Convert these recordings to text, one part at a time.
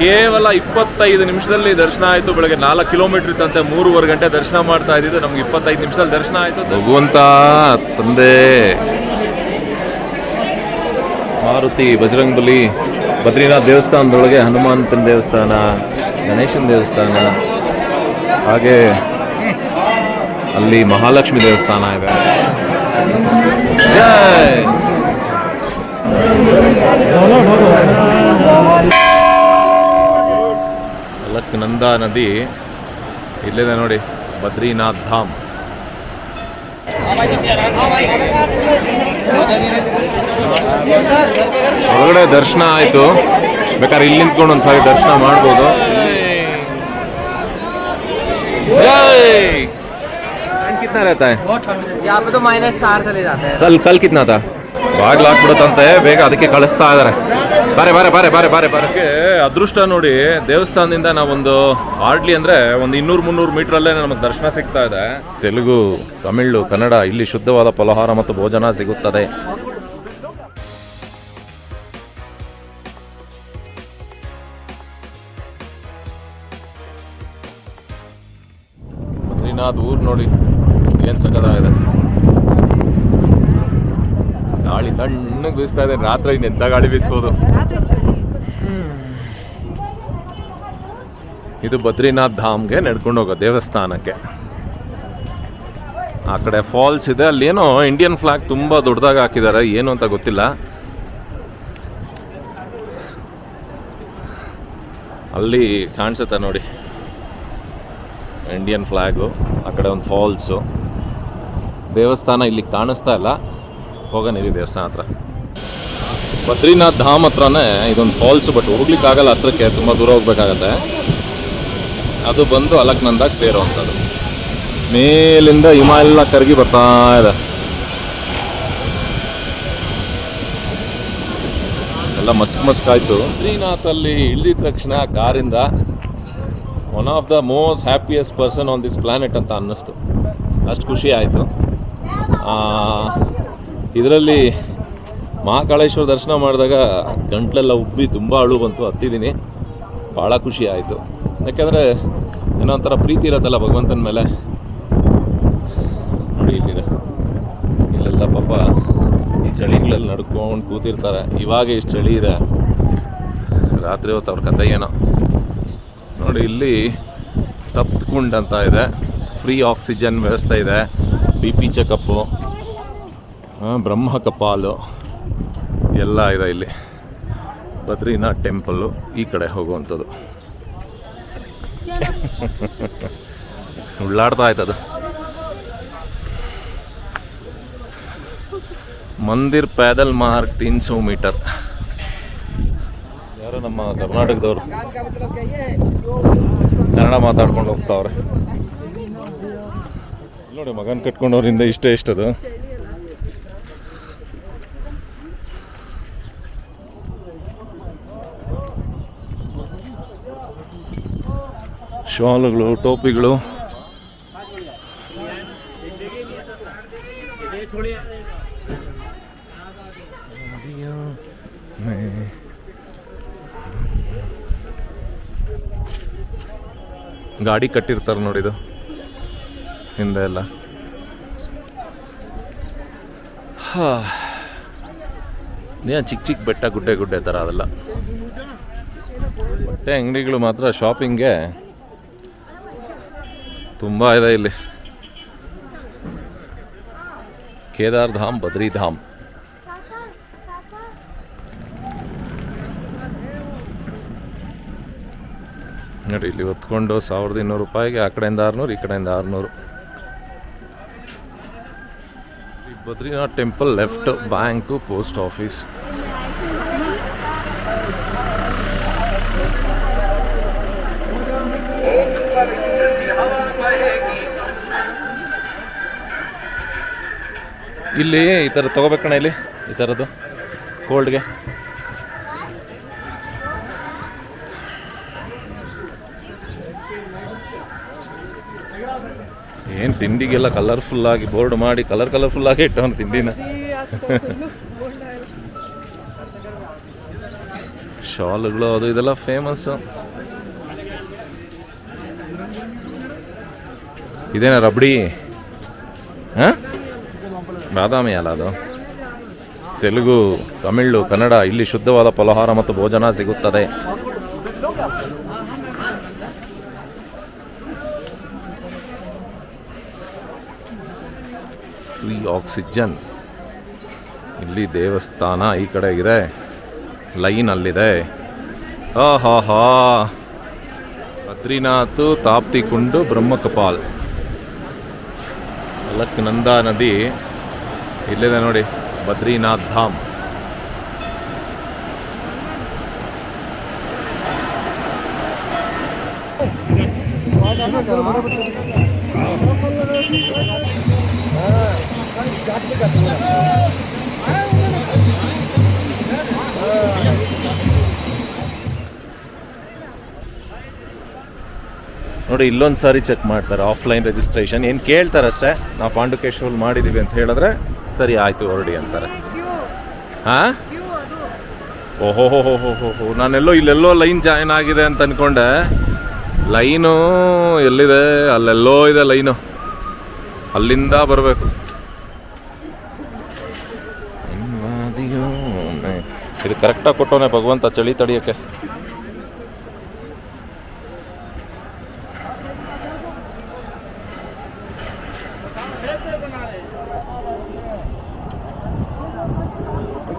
ಕೇವಲ ಇಪ್ಪತ್ತೈದು ನಿಮಿಷದಲ್ಲಿ ದರ್ಶನ ಆಯಿತು. ಬೆಳಗ್ಗೆ ನಾಲ್ಕು ಕಿಲೋಮೀಟರ್ ಇತ್ತಂತೆ ಮೂರುವರೆ ಗಂಟೆ ದರ್ಶನ ಮಾಡ್ತಾ ಇದ್ದಿದ್ದು ನಮ್ಗೆ ಇಪ್ಪತ್ತೈದು ನಿಮಿಷದಲ್ಲಿ ದರ್ಶನ ಆಯಿತು. ಭಗವಂತ, ತಂದೆ. ಮಾರುತಿ ಬಜರಂಗ್ ಬಲಿ ಬದ್ರಿನಾಥ್ ದೇವಸ್ಥಾನದೊಳಗೆ ಹನುಮಂತನ ದೇವಸ್ಥಾನ, ಗಣೇಶನ ದೇವಸ್ಥಾನ, ಹಾಗೆ ಅಲ್ಲಿ ಮಹಾಲಕ್ಷ್ಮಿ ದೇವಸ್ಥಾನ ಇದೆ. ಜೈ! ಅಲಕ್ನಂದಾ ನದಿ ಇಲ್ಲಿದೆ ನೋಡಿ ಬದ್ರಿನಾಥ್ ಧಾಮ್ ಒಳಗಡೆ ದರ್ಶನ ಆಯ್ತು ಬೇಕಾದ್ರೆ ಇಲ್ಲಿ ನಿಂತ್ಕೊಂಡು ಒಂದ್ಸಾರಿ ದರ್ಶನ ಮಾಡ್ಬೋದು जय ठंड कितना रहता है यहाँ पे तो माइनस चार चले जाते हैं ಕಲ್ ಕಲ್ ಕಿತ್ನಾ ತಾ ಬಾಗ್ಲು ಹಾಕ್ಬಿಡುತ್ತಂತೆ ಬೇಗ ಅದಕ್ಕೆ ಕಳಿಸ್ತಾ ಇದಾರೆ. ಬಾರೆ ಬಾರೆ ಬಾರೆ ಬಾರೆ ಬಾರೆ ಬಾರಕ್ಕೆ ಅದೃಷ್ಟ ನೋಡಿ ದೇವಸ್ಥಾನದಿಂದ ನಾವೊಂದು ಹಾರ್ಡ್ಲಿ ಅಂದ್ರೆ ಒಂದು ಇನ್ನೂರು ಮುನ್ನೂರು ಮೀಟ್ರಲ್ಲೇ ನಮಗೆ ದರ್ಶನ ಸಿಗ್ತಾ ಇದೆ. ತೆಲುಗು ತಮಿಳು ಕನ್ನಡ ಇಲ್ಲಿ ಶುದ್ಧವಾದ ಫಲಹಾರ ಮತ್ತು ಭೋಜನ ಸಿಗುತ್ತದೆ. ಬದ್ರಿನಾಥ್ ಊರು ನೋಡಿ ಏನು ಸಕ್ಕದಾಗಿದೆ ಗಾಳಿ ತಣ್ಣಗೆ ಬೀಸ್ತಾ ಇದೆ. ರಾತ್ರಿ ಇನ್ನೆಂತ ಗಾಳಿ ಬೀಸ್ಬೋದು? ಇದು ಬದ್ರಿನಾಥ್ ಧಾಮ್ಗೆ ನಡ್ಕೊಂಡು ಹೋಗೋ ದೇವಸ್ಥಾನಕ್ಕೆ. ಆ ಕಡೆ ಫಾಲ್ಸ್ ಇದೆ. ಅಲ್ಲೇನೋ ಇಂಡಿಯನ್ ಫ್ಲಾಗ್ ತುಂಬ ದೊಡ್ಡದಾಗಿ ಹಾಕಿದ್ದಾರೆ ಏನು ಅಂತ ಗೊತ್ತಿಲ್ಲ. ಅಲ್ಲಿ ಕಾಣಿಸುತ್ತೆ ನೋಡಿ. ಇಂಡಿಯನ್ ಫ್ಲ್ಯಾಗು ಆ ಕಡೆ ಒಂದು ಫಾಲ್ಸು. ದೇವಸ್ಥಾನ ಇಲ್ಲಿ ಕಾಣಿಸ್ತಾ ಇಲ್ಲ. ಹೋಗೋಣ ಇಲ್ಲಿ ದೇವಸ್ಥಾನ ಹತ್ರ. ಬದ್ರಿನಾಥ್ ಧಾಮ್ ಹತ್ರನೇ ಇದೊಂದು ಫಾಲ್ಸ್ ಬಟ್ ಹೋಗ್ಲಿಕ್ಕಾಗಲ್ಲ ಹತ್ರಕ್ಕೆ, ತುಂಬ ದೂರ ಹೋಗ್ಬೇಕಾಗತ್ತೆ. ಅದು ಬಂದು ಅಲಕ್ನಂದಾಗ ಸೇರುವಂಥದ್ದು ಮೇಲಿಂದ ಹಿಮ ಎಲ್ಲ ಕರಗಿ ಬರ್ತಾ ಇದೆ. ಎಲ್ಲ ಮಸ್ಕ್ ಮಸ್ಕ್ ಆಯ್ತು. ಬದ್ರಿನಾಥಲ್ಲಿ ಇಳಿದ ತಕ್ಷಣ ಕಾರಿಂದ one of the most happiest person on this planet ಅಂತ ಅನ್ನಿಸ್ತು. ಅಷ್ಟು ಖುಷಿ ಆಯಿತು. ಇದರಲ್ಲಿ ಮಹಾಕಾಳೇಶ್ವರ ದರ್ಶನ ಮಾಡಿದಾಗ ಗಂಟ್ಲೆಲ್ಲ ಉಬ್ಬಿ ತುಂಬ ಅಳು ಬಂತು ಹತ್ತಿದ್ದೀನಿ ಭಾಳ ಖುಷಿ ಆಯಿತು. ಯಾಕೆಂದರೆ ಏನೋ ಒಂಥರ ಪ್ರೀತಿ ಇರತ್ತಲ್ಲ ಭಗವಂತನ ಮೇಲೆ. ನೋಡಿ ಇಲ್ಲಿದೆ. ಇಲ್ಲೆಲ್ಲ ಪಾಪ ಈ ಚಳಿಗಳಲ್ಲಿ ನಡ್ಕೊಂಡು ಕೂತಿರ್ತಾರೆ. ಇವಾಗ ಇಷ್ಟು ಚಳಿ ಇದೆ. ರಾತ್ರಿ ಹೊತ್ತು ಅವ್ರ ಕತೆ ಏನೋ. ನೋಡಿ, ಇಲ್ಲಿ ತಪ್ಪಿಕೊಂಡ್ ಅಂತ ಇದೆ. ಫ್ರೀ ಆಕ್ಸಿಜನ್ ವ್ಯವಸ್ಥೆ ಇದೆ. B P checkup. Brahma Kapal. ಎಲ್ಲ ಇದೆ ಇಲ್ಲಿ. ಬದ್ರಿನಾಥ್ ಟೆಂಪಲ್ಲು ಈ ಕಡೆ ಹೋಗುವಂಥದ್ದು. ಉಳ್ಳಾಡ್ತಾ ಆಯ್ತದು. ಮಂದಿರ್ ಪ್ಯಾದಲ್ ಮಾರ್ಕ್ ತೀನ್ ಸೌ ಮೀಟರ್. ಯಾರೋ ನಮ್ಮ ಕರ್ನಾಟಕದವರು. ಕನ್ನಡ ಮಾತಾಡ್ಕೊಂಡು ಹೋಗ್ತಾವ್ರೆ. ನೋಡಿ ಮಗನ್ ಕಟ್ಕೊಂಡವ್ರಿಂದ ಇಷ್ಟೇ ಇಷ್ಟದು. ಶಾಲುಗಳು ಟೋಪಿಗಳು. ಗಾಡಿ ಕಟ್ಟಿರ್ತಾರೆ ನೋಡಿದು ಹಿಂದೆ ಎಲ್ಲ. ಹಾ. ಏನ್ ಚಿಕ್ಕ ಚಿಕ್ಕ ಬೆಟ್ಟ, ಗುಡ್ಡೆ ಗುಡ್ಡೆ ಥರ ಅದೆಲ್ಲ. ಬಟ್ಟೆ ಅಂಗಡಿಗಳು ಮಾತ್ರ ಶಾಪಿಂಗ್ಗೆ ತುಂಬ ಇದೆ ಇಲ್ಲಿ. ಕೇದಾರ್ಧಾಮ್ ಬದ್ರಿಧಾಮ್ ನೋಡಿ, ಇಲ್ಲಿ ಹೊತ್ಕೊಂಡು ಸಾವಿರದ ಇನ್ನೂರು ರೂಪಾಯಿಗೆ ಆ ಕಡೆಯಿಂದ ಆರುನೂರು, ಈ ಕಡೆಯಿಂದ ಆರುನೂರು. ಈ Badrinath temple left bank post office. ಇಲ್ಲಿ ಈ ಥರ ತಗೋಬೇಕಣ್ಣ ಇಲ್ಲಿ, ಈ ಥರದ್ದು ಕೋಲ್ಡ್ಗೆ. ಏನು ತಿಂಡಿಗೆಲ್ಲ ಕಲರ್ಫುಲ್ಲಾಗಿ ಬೋರ್ಡ್ ಮಾಡಿ ಕಲರ್ ಕಲರ್ಫುಲ್ಲಾಗಿ ಇಟ್ಟವನು ತಿಂಡಿನ. ಶಾಲುಗಳು ಅದು ಇದೆಲ್ಲ ಫೇಮಸ್ಸು ಇದೇನ ರಬಡಿ? ಹಾಂ? ಬಾದಾಮಿ ಅಲ್ಲ ಅದು? ತೆಲುಗು, ತಮಿಳು, ಕನ್ನಡ, ಇಲ್ಲಿ ಶುದ್ಧವಾದ ಫಲಹಾರ ಮತ್ತು ಭೋಜನ ಸಿಗುತ್ತದೆ. Free oxygen. ಇಲ್ಲಿ ದೇವಸ್ಥಾನ ಈ ಕಡೆ ಇದೆ. ಲೈನ್ ಅಲ್ಲಿದೆ ಹಾ ಹಾ ಹಾ ಬದ್ರಿನಾಥ್, ತಾಪ್ತಿ ಕುಂಡು, ಬ್ರಹ್ಮಕಪಾಲ್. ಅಲಕ್ನಂದ ನದಿ ಇಲ್ಲಿದೆ ನೋಡಿ, ಬದ್ರಿನಾಥ್ ಧಾಮ್. ನೋಡಿ ಇಲ್ಲೊಂದು ಸಾರಿ ಚೆಕ್ ಮಾಡ್ತಾರೆ ಆಫ್ಲೈನ್ ರಿಜಿಸ್ಟ್ರೇಷನ್ ಏನು ಕೇಳ್ತಾರಷ್ಟೇ, ನಾವು ಪಾಂಡುಕೇಶ್ವರಲ್ಲಿ ಮಾಡಿದ್ದೀವಿ ಅಂತ ಹೇಳಿದ್ರೆ ಸರಿ ಆಯಿತು ಹೊರಡಿ ಅಂತಾರೆ. ಹಾಂ ಓಹೋ ಹೋ? ಹೋ ಹೋ ಹೋ ನಾನೆಲ್ಲೋ ಇಲ್ಲೆಲ್ಲೋ ಲೈನ್ ಜಾಯಿನ್ ಆಗಿದೆ ಅಂತ ಅನ್ಕೊಂಡೆ. ಲೈನು ಎಲ್ಲಿದೆ? ಅಲ್ಲೆಲ್ಲೋ ಇದೆ ಲೈನು. ಅಲ್ಲಿಂದ ಬರಬೇಕು. ಇದು ಕರೆಕ್ಟಾಗಿ ಕೊಟ್ಟವನೇ ಭಗವಂತ ಚಳಿ ತಡಿಯೋಕ್ಕೆ.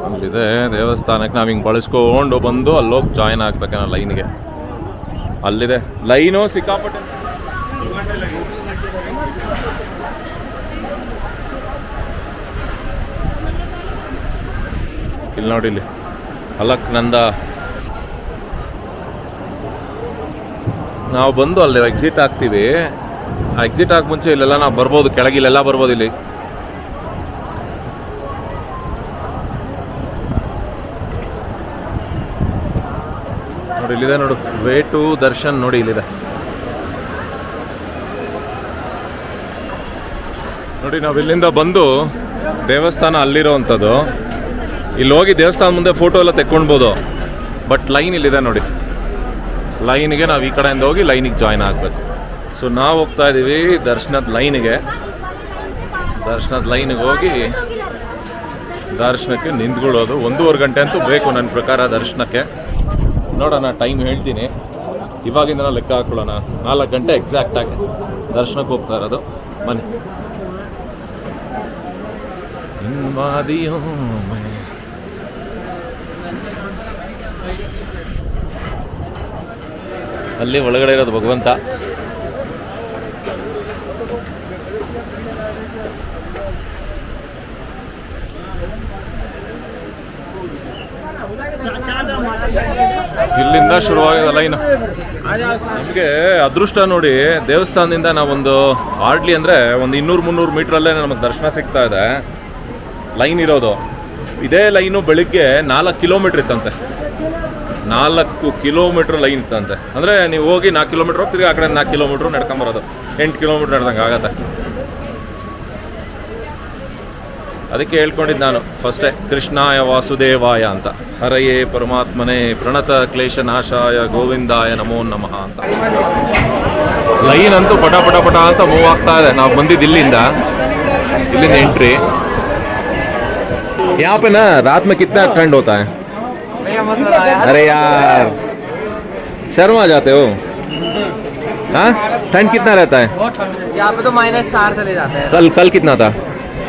ಅಲ್ಲಿದೆ ದೇವಸ್ಥಾನಕ್ಕೆ ನಾವು ಹಿಂಗೆ ಬಳಸ್ಕೊಂಡು ಬಂದು ಅಲ್ಲೋಗಿ ಜಾಯ್ನ್ ಆಗ್ಬೇಕೇನೋ ಲೈನ್ಗೆ. ಅಲ್ಲಿದೆ. ಲೈನು ಸಿಕ್ಕಾಪಟ್ಟೆ. ಇಲ್ಲಿ ನೋಡಿ ಇಲ್ಲಿ. ಅಲಕ್ನಂದ ನಾವು ಬಂದು ಅಲ್ಲಿ ಎಕ್ಸಿಟ್ ಆಗ್ತೀವಿ. ಆ ಎಕ್ಸಿಟ್ ಆಗ ಮುಂಚೆ ಇಲ್ಲೆಲ್ಲ ನಾವು ಬರ್ಬೋದು, ಕೆಳಗೆ ಇಲ್ಲೆಲ್ಲ ಬರ್ಬೋದು ಇಲ್ಲಿ. ನೋಡಿ, ಇಲ್ಲಿದೆ ನೋಡು. ವೇ ಟು ದರ್ಶನ್ ನೋಡಿ, ಇಲ್ಲಿದೆ. ನೋಡಿ, ನಾವು ಇಲ್ಲಿಂದ ಬಂದು ದೇವಸ್ಥಾನ ಅಲ್ಲಿರೋವಂಥದ್ದು ಇಲ್ಲಿ ಹೋಗಿ ದೇವಸ್ಥಾನ ಮುಂದೆ ಫೋಟೋ ಎಲ್ಲ ತೆಕ್ಕೊಳ್ಬೋದು ಬಟ್ ಲೈನ್ ಇಲ್ಲಿದೆ ನೋಡಿ. ಲೈನಿಗೆ ನಾವು ಈ ಕಡೆಯಿಂದ ಹೋಗಿ ಲೈನಿಗೆ ಜಾಯ್ನ್ ಆಗಬೇಕು. ಸೊ ನಾವು ಹೋಗ್ತಾ ಇದ್ದೀವಿ ದರ್ಶನದ ಲೈನಿಗೆ ದರ್ಶನದ ಲೈನಿಗೆ ಹೋಗಿ ದರ್ಶನಕ್ಕೆ ನಿಂತ್ಕೊಳ್ಳೋದು. ಒಂದೂವರೆ ಗಂಟೆ ಅಂತೂ ಬೇಕು ನನ್ನ ಪ್ರಕಾರ ದರ್ಶನಕ್ಕೆ. ನೋಡೋಣ ಟೈಮ್ ಹೇಳ್ತೀನಿ. ಇವಾಗಿಂದ ಲೆಕ್ಕ ಹಾಕೊಳ್ಳೋಣ. ನಾಲ್ಕು ಗಂಟೆ ಎಕ್ಸಾಕ್ಟಾಗಿ ದರ್ಶನಕ್ಕೆ ಹೋಗ್ತಾ ಇರೋದು. ಬನ್ನಿ. ಅಲ್ಲಿ ಒಳಗಡೆ ಇರೋದು ಭಗವಂತ. ಇಲ್ಲಿಂದ ಶುರುವಾಗಿದೆ ಲೈನ್. ನಮಗೆ ಅದೃಷ್ಟ ನೋಡಿ ದೇವಸ್ಥಾನದಿಂದ ನಾವೊಂದು ಹಾರ್ಡ್ಲಿ ಅಂದರೆ ಒಂದು ಇನ್ನೂರು ಮುನ್ನೂರು ಮೀಟ್ರಲ್ಲೇ ನಮಗೆ ದರ್ಶನ ಸಿಗ್ತಾ ಇದೆ. ಲೈನ್ ಇರೋದು. ಇದೇ ಲೈನು ಬೆಳಿಗ್ಗೆ ನಾಲ್ಕು ಕಿಲೋಮೀಟ್ರ್ ಇತ್ತಂತೆ. ನಾಲ್ಕು ಕಿಲೋಮೀಟ್ರ್ ಲೈನ್ ಇತ್ತಂತೆ. ಅಂದರೆ ನೀವು ಹೋಗಿ ನಾಲ್ಕು ಕಿಲೋಮೀಟ್ರ್ ಹೋಗ್ತೀರಿ ಆ ಕಡೆ ನಾಲ್ಕು ಕಿಲೋಮೀಟ್ರ್ ನಡ್ಕೊಂಬರೋದು ಎಂಟು ಕಿಲೋಮೀಟ್ರ್ ನಡ್ದಂಗೆ ಆಗತ್ತೆ. ಅದಕ್ಕೆ ಹೇಳ್ಕೊಂಡಿದ್ದು ನಾನು ಫಸ್ಟೇ ಕೃಷ್ಣಾಯ ವಾಸುದೇವಾಯ ಅಂತ ಹರಯೇ ಪರಮಾತ್ಮನೇ ಪ್ರಣತ ಕ್ಲೇಶ ನಾಶಾಯ ಗೋವಿಂದಾಯ ನಮೋ ನಮಃ ಅಂತ ಲೈನ್ ಅಂತೂ ಪಟ ಪಟ ಪಟ ಅಂತ ಮೂವ್ ಆಗ್ತಾ ಇದೆ ನಾವು ಬಂದಿದ್ದು ಇಲ್ಲಿಂದ ಇಲ್ಲಿಂದ ಎಂಟ್ರಿ यहाँ पे ना रात में कितना ठंड होता है भैया मतलब आया अरे यार शर्मा जाते हो हाँ ठंड कितना रहता है यहाँ पे तो माइनस चार चले जाते हैं कल कल कितना था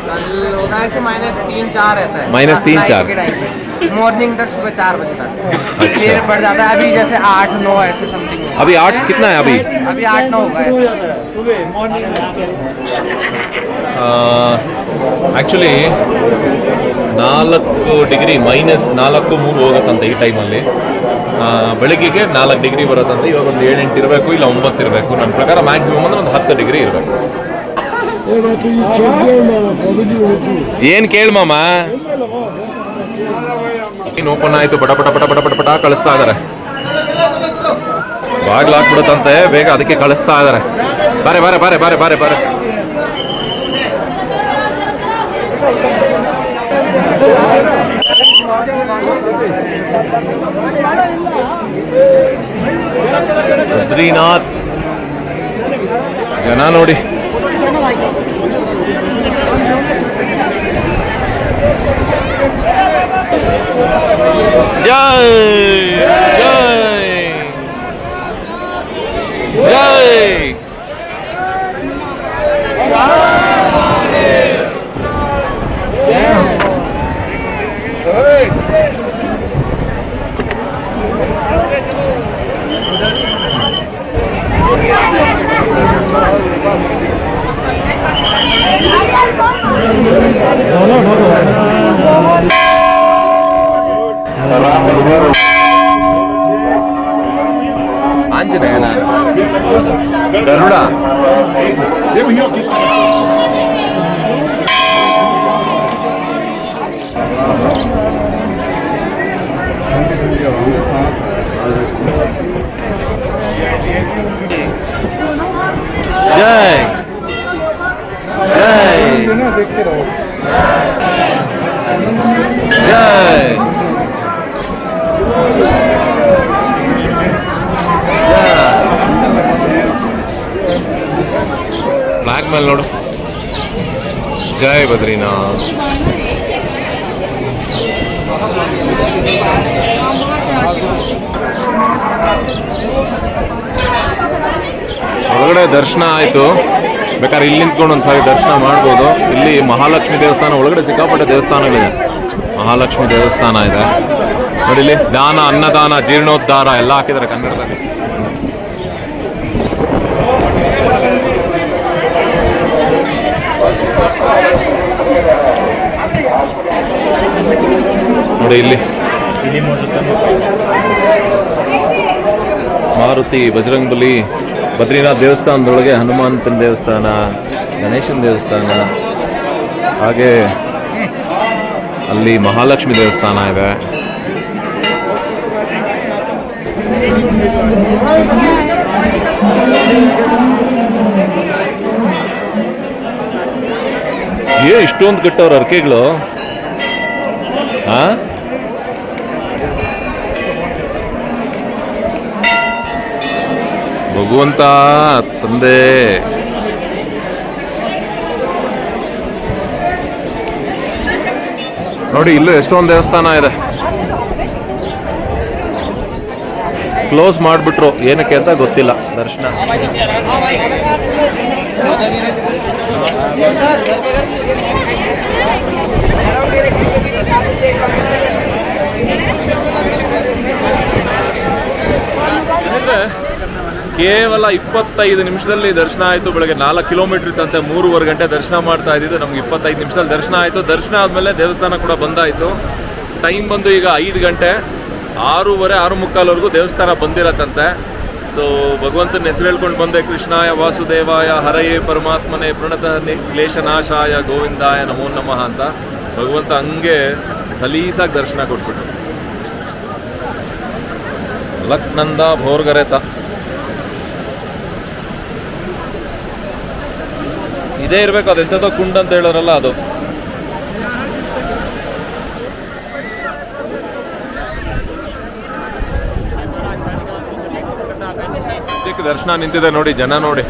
कल होगा ऐसे माइनस तीन चार रहता है Minus तीन, चार। मॉर्निंग तक सुबह चार बजे तक अच्छा। फिर बढ़ जाता है अभी जैसे आठ नौ ऐसे समथिंग अभी आठ कितना है अभी अभी आठ नौ होगा ऐसे ಆ್ಯಕ್ಚುಲಿ ನಾಲ್ಕು ಡಿಗ್ರಿ ಮೈನಸ್ ನಾಲ್ಕು ಮೂರು ಹೋಗುತ್ತಂತೆ ಈ ಟೈಮಲ್ಲಿ ಬೆಳಗ್ಗೆಗೆ ನಾಲ್ಕು ಡಿಗ್ರಿ ಬರುತ್ತಂತೆ ಇವಾಗ ಒಂದು ಏಳೆಂಟು ಇರಬೇಕು ಇಲ್ಲ ಒಂಬತ್ತು ಇರಬೇಕು ನನ್ನ ಪ್ರಕಾರ ಮ್ಯಾಕ್ಸಿಮಮ್ ಅಂದ್ರೆ ಒಂದು ಹತ್ತು ಡಿಗ್ರಿ ಇರಬೇಕು ಏನು ಕೇಳ ಮಾಮ? ಇನ್ನು ಓಪನ್ ಆಯ್ತು? ಪಟ ಪಟ ಪಟ ಪಟ ಪಟ ಪಟ ಕಳಿಸ್ತಾ ಇದಾರೆ. ಬಾಗ್ಲ ಹಾಕ್ಬಿಡುತ್ತಂತೆ, ಬೇಗ ಅದಕ್ಕೆ ಕಳಿಸ್ತಾ ಇದಾರೆ. ಬಾರೆ ಬಾರೆ ಬಾರೆ ಬಾರೆ ಬಾರೆ ಬಾರೆ. ಬದ್ರಿನಾಥ್. ಜನ ನೋಡಿ. ಜೈ ಜೈ ಜೈ ಆಂಜನೇಯನ ಗರುಡ. ಜೈ. ಜೈ ಜೈ ನೋಡು. ಜಯ ಬದ್ರಿನಾ ಒಳಗಡೆ ದರ್ಶನ ಆಯಿತು. ಬೇಕಾದ್ರೆ ಇಲ್ಲಿ ನಿಂತ್ಕೊಂಡು ಒಂದ್ಸಾರಿ ದರ್ಶನ ಮಾಡ್ಬೋದು. ಇಲ್ಲಿ ಮಹಾಲಕ್ಷ್ಮಿ ದೇವಸ್ಥಾನ ಒಳಗಡೆ ಸಿಕ್ಕಾಪಟ್ಟೆ ದೇವಸ್ಥಾನಗಳಿದೆ. ಮಹಾಲಕ್ಷ್ಮಿ ದೇವಸ್ಥಾನ ಇದೆ. ನೋಡಿ ಇಲ್ಲಿ ದಾನ, ಅನ್ನದಾನ, ಜೀರ್ಣೋದ್ಧಾರ ಎಲ್ಲ ಹಾಕಿದ್ದಾರೆ ಕನ್ನಡದಲ್ಲಿ. ನೋಡಿ ಇಲ್ಲಿ. ಮಾರುತಿ ಬಜರಂಗ್ ಬಲಿ ಬದ್ರಿನಾಥ್ ದೇವಸ್ಥಾನದೊಳಗೆ ಹನುಮಂತನ ದೇವಸ್ಥಾನ ಗಣೇಶನ ದೇವಸ್ಥಾನ ಹಾಗೆ ಅಲ್ಲಿ ಮಹಾಲಕ್ಷ್ಮಿ ದೇವಸ್ಥಾನ ಇದೆ. ಏ ಇಷ್ಟೊಂದು ಕಟ್ಟವ್ರ ಅರ್ಕೆಗಳು ಹಾ ಭಗವಂತ ತಂದೆ. ನೋಡಿ ಇಲ್ಲೂ ಎಷ್ಟೊಂದು ದೇವಸ್ಥಾನ ಇದೆ. ಕ್ಲೋಸ್ ಮಾಡಿಬಿಟ್ರು. ಏನಕ್ಕೆ ಅಂತ ಗೊತ್ತಿಲ್ಲ. ದರ್ಶನ. ಕೇವಲ ಇಪ್ಪತ್ತೈದು ನಿಮಿಷದಲ್ಲಿ ದರ್ಶನ ಆಯಿತು. ಬೆಳಗ್ಗೆ ನಾಲ್ಕು ಕಿಲೋಮೀಟರ್ ಇತ್ತಂತೆ ಮೂರುವರೆ ಗಂಟೆ ದರ್ಶನ ಮಾಡ್ತಾ ಇದ್ದಿದ್ದು. ನಮ್ಗೆ ಇಪ್ಪತ್ತೈದು ನಿಮಿಷದಲ್ಲಿ ದರ್ಶನ ಆಯಿತು. ದರ್ಶನ ಆದಮೇಲೆ ದೇವಸ್ಥಾನ ಕೂಡ ಬಂದಾಯಿತು. ಟೈಮ್ ಬಂದು ಈಗ ಐದು ಗಂಟೆ. ಆರೂವರೆ ಆರು ಮುಕ್ಕಾಲ್ವರೆಗೂ ದೇವಸ್ಥಾನ ಬಂದಿರತ್ತಂತೆ. ಸೊ ಭಗವಂತನ ಹೆಸರು ಹೇಳ್ಕೊಂಡು ಬಂದೆ, ಕೃಷ್ಣಾಯ ವಾಸುದೇವಾಯ ಹರಯೇ ಪರಮಾತ್ಮನೇ, ಪ್ರಣತ ಕ್ಲೇಶನಾಶಾಯ ಗೋವಿಂದಾಯ ನಮೋ ನಮಃ ಅಂತ ಭಗವಂತ ಹಂಗೆ ಸಲೀಸಾಗಿ ದರ್ಶನ ಕೊಟ್ಬಿಟ್ಟು ಲಕ್ನಂದ ಭೋರ್ಗರೆತ. ಇದೇ ಇರಬೇಕು ಅದು ಎಂಥದೋ ಕುಂಡ್ ಅಂತ ಹೇಳೋರಲ್ಲ ಅದು. ದರ್ಶನ ನಿಂತಿದೆ ನೋಡಿ ಜನ ನೋಡಿ.